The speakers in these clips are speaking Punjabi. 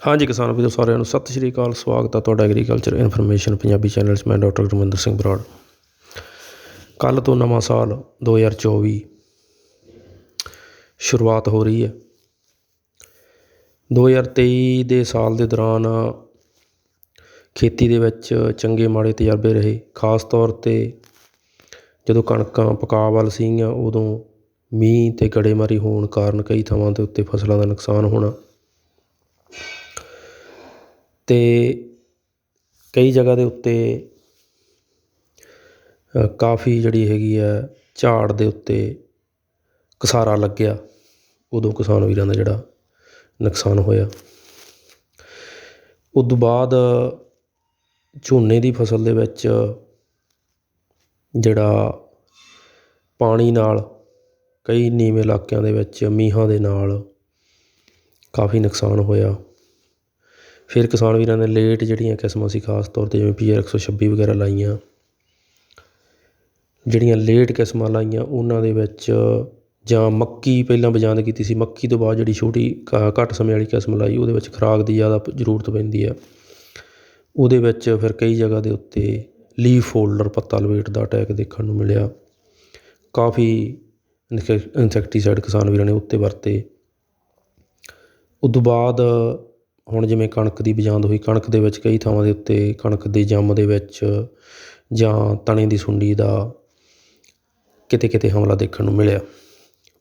ਹਾਂਜੀ ਕਿਸਾਨ ਵੀਰੋ, ਸਾਰਿਆਂ ਨੂੰ ਸਤਿ ਸ਼੍ਰੀ ਅਕਾਲ, ਸਵਾਗਤ ਹੈ ਤੁਹਾਡਾ ਐਗਰੀਕਲਚਰ ਇਨਫੋਰਮੇਸ਼ਨ ਪੰਜਾਬੀ ਚੈਨਲ 'ਚ ਮੈਂ ਡਾਕਟਰ ਗੁਰਮਿੰਦਰ ਸਿੰਘ ਬਰਾੜ। ਕੱਲ ਤੋਂ ਨਵਾਂ ਸਾਲ 2024 ਸ਼ੁਰੂਆਤ ਹੋ ਰਹੀ ਹੈ। 2023 ਦੇ ਸਾਲ ਦੇ ਦੌਰਾਨ ਖੇਤੀ ਦੇ ਵਿੱਚ ਚੰਗੇ ਮਾੜੇ ਤਜਰਬੇ ਰਹੇ। ਖਾਸ ਤੌਰ 'ਤੇ ਜਦੋਂ ਕਣਕਾਂ ਪਕਾ ਵੱਲ ਸੀਗੀਆਂ, ਉਦੋਂ ਮੀਂਹ ਅਤੇ ਗੜੇਮਾਰੀ ਹੋਣ ਕਾਰਨ ਕਈ ਥਾਵਾਂ ਦੇ ਉੱਤੇ ਫਸਲਾਂ ਦਾ ਨੁਕਸਾਨ ਹੋਣਾ ਅਤੇ ਕਈ ਜਗ੍ਹਾ ਦੇ ਉੱਤੇ ਕਾਫੀ ਜਿਹੜੀ ਹੈਗੀ ਹੈ, ਝਾੜ ਦੇ ਉੱਤੇ ਕਸਾਰਾ ਲੱਗਿਆ। ਉਦੋਂ ਕਿਸਾਨ ਵੀਰਾਂ ਦਾ ਜਿਹੜਾ ਨੁਕਸਾਨ ਹੋਇਆ। ਉਦੋਂ ਬਾਅਦ ਝੋਨੇ ਦੀ ਫਸਲ ਦੇ ਵਿੱਚ ਜਿਹੜਾ ਪਾਣੀ ਨਾਲ, ਕਈ ਨੀਵੇਂ ਇਲਾਕਿਆਂ ਦੇ ਵਿੱਚ ਮੀਂਹਾਂ ਦੇ ਨਾਲ ਕਾਫੀ ਨੁਕਸਾਨ ਹੋਇਆ। ਫਿਰ ਕਿਸਾਨ ਵੀਰਾਂ ਨੇ ਲੇਟ ਜਿਹੜੀਆਂ ਕਿਸਮਾਂ ਸੀ, ਖਾਸ ਤੌਰ 'ਤੇ ਜਿਵੇਂ ਪੀ ਆਰ 126 ਵਗੈਰਾ ਲਾਈਆਂ, ਜਿਹੜੀਆਂ ਲੇਟ ਕਿਸਮਾਂ ਲਾਈਆਂ, ਉਹਨਾਂ ਦੇ ਵਿੱਚ ਜਾਂ ਮੱਕੀ ਪਹਿਲਾਂ ਬਜਾਂਦ ਕੀਤੀ ਸੀ, ਮੱਕੀ ਤੋਂ ਬਾਅਦ ਜਿਹੜੀ ਛੋਟੀ ਘ- ਘੱਟ ਸਮੇਂ ਵਾਲੀ ਕਿਸਮ ਲਾਈ, ਉਹਦੇ ਵਿੱਚ ਖੁਰਾਕ ਦੀ ਜ਼ਿਆਦਾ ਜ਼ਰੂਰਤ ਪੈਂਦੀ ਆ। ਉਹਦੇ ਵਿੱਚ ਫਿਰ ਕਈ ਜਗ੍ਹਾ ਦੇ ਉੱਤੇ ਲੀਫ ਫੋਲਡਰ ਪੱਤਾ ਲਵੇਟ ਦਾ ਅਟੈਕ ਦੇਖਣ ਨੂੰ ਮਿਲਿਆ। ਕਾਫੀ ਇਨਸੈਕਟੀਸਾਈਡ ਕਿਸਾਨ ਵੀਰਾਂ ਨੇ ਉੱਤੇ ਵਰਤੇ। ਉਦੋਂ ਬਾਅਦ ਹੁਣ ਜਿਵੇਂ ਕਣਕ ਦੀ ਬਿਜਾਂਦ ਹੋਈ, ਕਣਕ ਦੇ ਵਿੱਚ ਕਈ ਥਾਵਾਂ ਦੇ ਉੱਤੇ ਕਣਕ ਦੇ ਜੰਮ ਦੇ ਵਿੱਚ ਜਾਂ ਤਣੇ ਦੀ ਸੁੰਡੀ ਦਾ ਕਿਤੇ ਕਿਤੇ ਹਮਲਾ ਦੇਖਣ ਨੂੰ ਮਿਲਿਆ।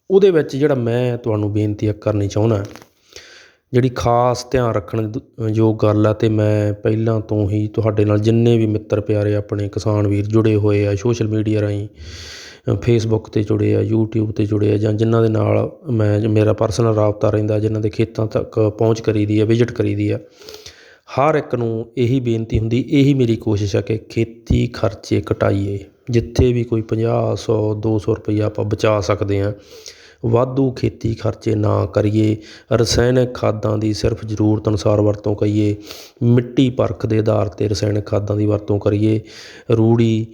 ਉਹਦੇ ਵਿੱਚ ਜਿਹੜਾ ਮੈਂ ਤੁਹਾਨੂੰ ਬੇਨਤੀ ਕਰਨੀ ਚਾਹੁੰਦਾ, ਜਿਹੜੀ ਖਾਸ ਧਿਆਨ ਰੱਖਣ ਯੋਗ ਗੱਲ ਆ ਤੇ ਮੈਂ ਪਹਿਲਾਂ ਤੋਂ ਹੀ ਤੁਹਾਡੇ ਨਾਲ ਜਿੰਨੇ ਵੀ ਮਿੱਤਰ ਪਿਆਰੇ ਆਪਣੇ ਕਿਸਾਨ ਵੀਰ ਜੁੜੇ ਹੋਏ ਆ ਸੋਸ਼ਲ ਮੀਡੀਆ ਰਾਹੀਂ ਫੇਸਬੁੱਕ ਤੇ ਜੁੜੇ ਆ ਯੂਟਿਊਬ ਤੇ ਜੁੜੇ ਆ ਜਾਂ ਜਿਨ੍ਹਾਂ ਦੇ ਨਾਲ ਮੈਂ, ਮੇਰਾ ਪਰਸਨਲ ਰਾਬਤਾ ਰਹਿੰਦਾ, ਜਿਨ੍ਹਾਂ ਦੇ ਖੇਤਾਂ ਤੱਕ ਪਹੁੰਚ ਕਰੀਦੀ ਆ ਵਿਜ਼ਿਟ ਕਰੀਦੀ ਆ, ਹਰ ਇੱਕ ਨੂੰ ਇਹੀ ਬੇਨਤੀ ਹੁੰਦੀ, ਇਹੀ ਮੇਰੀ ਕੋਸ਼ਿਸ਼ ਹੈ ਕਿ ਖੇਤੀ ਖਰਚੇ ਘਟਾਈਏ ਜਿੱਥੇ ਵੀ ਕੋਈ ਪੰਜਾਹ, ਸੌ, ਦੋ ਸੌ ਰੁਪਈਆ ਆਪਾਂ ਬਚਾ ਸਕਦੇ ਹਾਂ ਵਾਧੂ ਖੇਤੀ ਖਰਚੇ ਨਾ ਕਰੀਏ। ਰਸਾਇਣਿਕ ਖਾਦਾਂ ਦੀ ਸਿਰਫ ਜ਼ਰੂਰਤ ਅਨੁਸਾਰ ਵਰਤੋਂ ਕਰੀਏ। ਮਿੱਟੀ ਪਰਖ ਦੇ ਆਧਾਰ 'ਤੇ ਰਸਾਇਣਿਕ ਖਾਦਾਂ ਦੀ ਵਰਤੋਂ ਕਰੀਏ। ਰੂੜੀ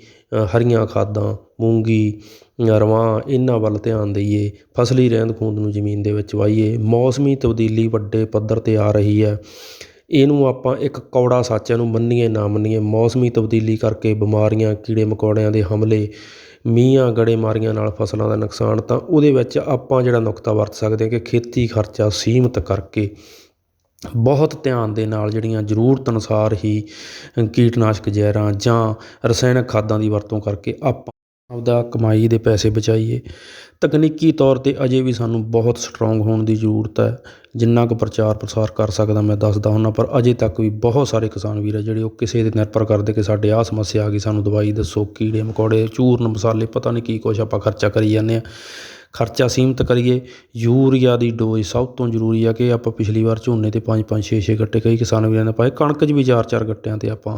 ਹਰੀਆਂ ਖਾਦਾਂ, ਮੂੰਗੀ, ਰਵਾਂ, ਇਹਨਾਂ ਵੱਲ ਧਿਆਨ ਦਈਏ। ਫਸਲੀ ਰਹਿੰਦ ਖੂੰਹਦ ਨੂੰ ਜ਼ਮੀਨ ਦੇ ਵਿੱਚ ਵਾਹੀਏ। ਮੌਸਮੀ ਤਬਦੀਲੀ ਵੱਡੇ ਪੱਧਰ 'ਤੇ ਆ ਰਹੀ ਹੈ। ਇਹਨੂੰ ਆਪਾਂ ਇੱਕ ਕੌੜਾ ਸੱਚ ਇਹਨੂੰ ਮੰਨੀਏ ਨਾ ਮੰਨੀਏ, ਮੌਸਮੀ ਤਬਦੀਲੀ ਕਰਕੇ ਬਿਮਾਰੀਆਂ ਕੀੜੇ ਮਕੌੜਿਆਂ ਦੇ ਹਮਲੇ ਮੀਂਹਾਂ ਗੜੇਮਾਰੀਆਂ ਨਾਲ ਫਸਲਾਂ ਦਾ ਨੁਕਸਾਨ, ਤਾਂ ਉਹਦੇ ਵਿੱਚ ਆਪਾਂ ਜਿਹੜਾ ਨੁਕਤਾ ਵਰਤ ਸਕਦੇ ਹਾਂ ਕਿ ਖੇਤੀ ਖਰਚਾ ਸੀਮਿਤ ਕਰਕੇ ਬਹੁਤ ਧਿਆਨ ਦੇ ਨਾਲ ਜਿਹੜੀਆਂ ਜ਼ਰੂਰਤ ਅਨੁਸਾਰ ਹੀ ਕੀਟਨਾਸ਼ਕ ਜ਼ਹਿਰਾਂ ਜਾਂ ਰਸਾਇਣਕ ਖਾਦਾਂ ਦੀ ਵਰਤੋਂ ਕਰਕੇ ਆਪਾਂ ਆਪਦਾ ਕਮਾਈ ਦੇ ਪੈਸੇ ਬਚਾਈਏ। ਤਕਨੀਕੀ ਤੌਰ 'ਤੇ ਅਜੇ ਵੀ ਸਾਨੂੰ ਬਹੁਤ ਸਟਰੋਂਗ ਹੋਣ ਦੀ ਜ਼ਰੂਰਤ ਹੈ। ਜਿੰਨਾ ਕੁ ਪ੍ਰਚਾਰ ਪ੍ਰਸਾਰ ਕਰ ਸਕਦਾ ਮੈਂ ਦੱਸਦਾ ਹੁੰਦਾ, ਪਰ ਅਜੇ ਤੱਕ ਵੀ ਬਹੁਤ ਸਾਰੇ ਕਿਸਾਨ ਵੀਰ ਆ ਜਿਹੜੇ ਉਹ ਕਿਸੇ ਤੇ ਨਿਰਭਰ ਕਰਦੇ ਕਿ ਸਾਡੇ ਆਹ ਸਮੱਸਿਆ ਆ ਗਈ, ਸਾਨੂੰ ਦਵਾਈ ਦੱਸੋ, ਕੀੜੇ ਮਕੌੜੇ, ਚੂਰਨ ਮਸਾਲੇ, ਪਤਾ ਨਹੀਂ ਕੀ ਕੁਛ ਆਪਾਂ ਖਰਚਾ ਕਰੀ ਜਾਂਦੇ ਹਾਂ। ਖਰਚਾ ਸੀਮਿਤ ਕਰੀਏ। ਯੂਰੀਆ ਦੀ ਡੋਜ਼ ਸਭ ਤੋਂ ਜ਼ਰੂਰੀ ਆ ਕਿ ਆਪਾਂ ਪਿਛਲੀ ਵਾਰ ਝੋਨੇ ਤੇ 5 5 6 6 ਗੱਟੇ ਕਈ ਕਿਸਾਨ ਵੀਰਾਂ ਨੇ ਪਾਏ। ਕਣਕ 'ਚ ਵੀ 4 4 ਗੱਟਿਆਂ ਤੇ ਆਪਾਂ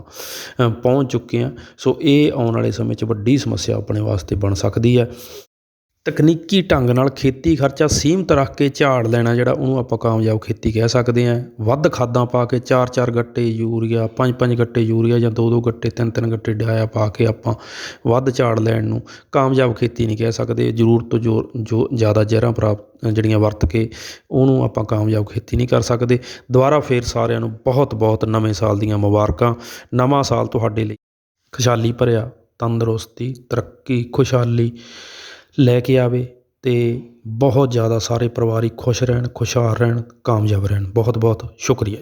ਪਹੁੰਚ ਚੁੱਕੇ ਆ। ਸੋ ਇਹ ਆਉਣ ਵਾਲੇ ਸਮੇਂ 'ਚ ਵੱਡੀ ਸਮੱਸਿਆ ਆਪਣੇ ਵਾਸਤੇ ਬਣ ਸਕਦੀ ਹੈ ਤਕਨੀਕੀ ਢੰਗ ਨਾਲ ਖੇਤੀ ਖਰਚਾ ਸੀਮਿਤ ਰੱਖ ਕੇ ਝਾੜ ਲੈਣਾ ਜਿਹੜਾ ਉਹਨੂੰ ਆਪਾਂ ਕਾਮਯਾਬ ਖੇਤੀ ਕਹਿ ਸਕਦੇ ਹਾਂ। ਵੱਧ ਖਾਦਾਂ ਪਾ ਕੇ 4-4 ਗੱਟੇ ਯੂਰੀਆ 5-5 ਗੱਟੇ ਯੂਰੀਆ ਜਾਂ 2-2 ਗੱਟੇ 3-3 ਗੱਟੇ ਡਾਇਆ ਪਾ ਕੇ ਆਪਾਂ ਵੱਧ ਝਾੜ ਲੈਣ ਨੂੰ ਕਾਮਯਾਬ ਖੇਤੀ ਨਹੀਂ ਕਹਿ ਸਕਦੇ। ਜ਼ਰੂਰਤ ਤੋਂ ਜੋ ਜੋ ਜ਼ਿਆਦਾ ਜ਼ਹਿਰਾਂ ਪ੍ਰਾਪਤ ਜਿਹੜੀਆਂ ਵਰਤ ਕੇ ਉਹਨੂੰ ਆਪਾਂ ਕਾਮਯਾਬ ਖੇਤੀ ਨਹੀਂ ਕਰ ਸਕਦੇ। ਦੁਬਾਰਾ ਫੇਰ ਸਾਰਿਆਂ ਨੂੰ ਬਹੁਤ ਬਹੁਤ ਨਵੇਂ ਸਾਲ ਦੀਆਂ ਮੁਬਾਰਕਾਂ। ਨਵਾਂ ਸਾਲ ਤੁਹਾਡੇ ਲਈ ਖੁਸ਼ਹਾਲੀ ਭਰਿਆ, ਤੰਦਰੁਸਤੀ, ਤਰੱਕੀ, ਖੁਸ਼ਹਾਲੀ। ਲੈ ਕੇ ਆਵੇ ਅਤੇ ਬਹੁਤ ਜ਼ਿਆਦਾ ਸਾਰੇ ਪਰਿਵਾਰ ਹੀ ਖੁਸ਼ ਰਹਿਣ, ਖੁਸ਼ਹਾਲ ਰਹਿਣ, ਕਾਮਯਾਬ ਰਹਿਣ। ਬਹੁਤ ਬਹੁਤ ਸ਼ੁਕਰੀਆ